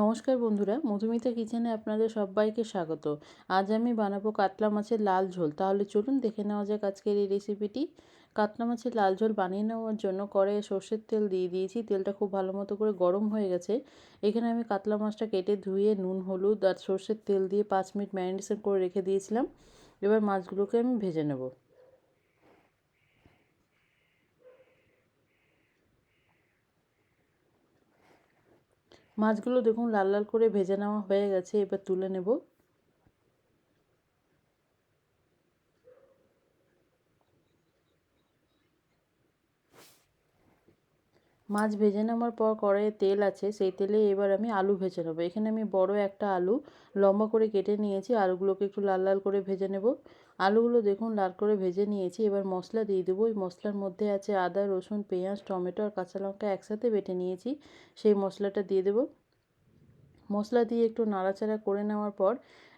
নমস্কার বন্ধুরা, মধুমিতা কিচেনে আপনাদের সবাইকে স্বাগত। আজ আমি বানাবো কাতলা মাছের লাল ঝোল। তাহলে চলুন দেখে নেওয়া যাক আজকের এই রেসিপিটি কাতলা মাছের লাল ঝোল বানিয়ে নেওয়ার জন্য কড়াইয়ে সর্ষের তেল দিয়ে দিয়েছি। তেলটা খুব ভালো মতো করে গরম হয়ে গেছে। এখানে আমি কাতলা মাছটা কেটে ধুয়ে নুন, হলুদ আর সর্ষের তেল দিয়ে পাঁচ মিনিট ম্যারিনেশন করে রেখে দিয়েছিলাম। এবার মাছগুলোকে আমি ভেজে নেব। মাছগুলো দেখুন লাল লাল করে ভেজে নেওয়া হয়ে গেছে এবার তুলে নেব। মাছ ভেজে নেওয়ার পর কড়াইয়ে তেল আছে, সেই তেলে এবার আমি আলু ভেজে নেব। এখানে আমি বড় একটা আলু লম্বা করে কেটে নিয়েছি, আলুগুলোকে একটু লাল লাল করে ভেজে নেব। আলুগুলো দেখুন লাল করে ভেজে নিয়েছি, এবার মশলা দিয়ে দেবো। ওই মশলার মধ্যে আছে আদা, রসুন, পেঁয়াজ, টমেটো আর কাঁচা লঙ্কা একসাথে বেটে নিয়েছি, সেই মশলাটা দিয়ে দেবো। মশলা দিয়ে একটু নাড়াচাড়া করে নেওয়ার পর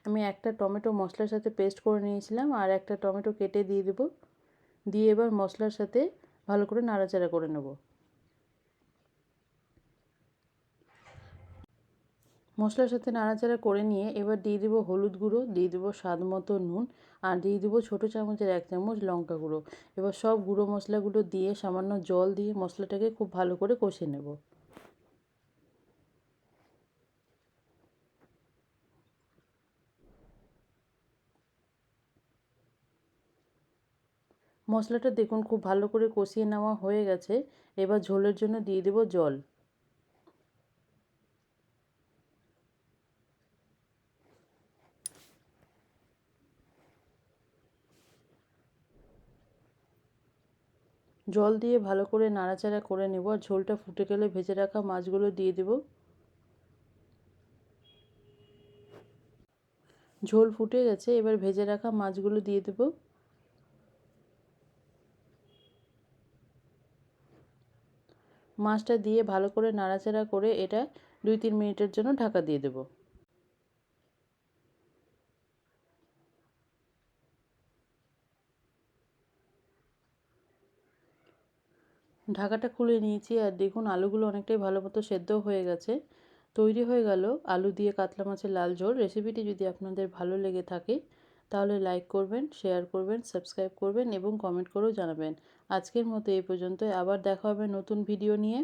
আমি একটা টমেটো মশলার সাথে পেস্ট করে নিয়েছিলাম আর একটা টমেটো কেটে দিয়ে দেবো। দিয়ে এবার মশলার সাথে ভালো করে নাড়াচাড়া করে নেব। মশলার সাথে নাড়াচাড়া করে নিয়ে এবার দিয়ে দেবো হলুদ গুঁড়ো, দিয়ে দেবো স্বাদ মতো নুন আর দিয়ে দেবো ছোটো চামচের এক চামচ লঙ্কা গুঁড়ো। এবার সব গুঁড়ো মশলাগুলো দিয়ে সামান্য জল দিয়ে মশলাটাকে খুব ভালো করে কষে নেব। মশলাটা দেখুন খুব ভালো করে কষিয়ে নেওয়া হয়ে গেছে। এবার ঝোলের জন্য দিয়ে দেবো জল। জল দিয়ে ভালো করে নাড়াচাড়া করে নেব আর ঝোলটা ফুটে গেলে ভেজে রাখা মাছগুলো দিয়ে দেব। ঝোল ফুটে গেছে, এবার ভেজে রাখা মাছগুলো দিয়ে দেবো। মাছটা দিয়ে ভালো করে নাড়াচাড়া করে এটা দুই তিন মিনিটের জন্য ঢাকা দিয়ে দেব। ঢাকাটা খুলে নিয়েছি আর দেখুন আলুগুলো অনেকটাই ভালো মতো সেদ্ধ হয়ে গেছে। তৈরি হয়ে গেল আলু দিয়ে কাতলা মাছের লাল ঝোল। রেসিপিটি যদি আপনাদের ভালো লেগে থাকে, তাহলে লাইক করবেন, শেয়ার করবেন, সাবস্ক্রাইব করবেন এবং কমেন্ট করেও জানাবেন। আজকের মতো এই পর্যন্ত আবার দেখা হবে নতুন ভিডিও নিয়ে।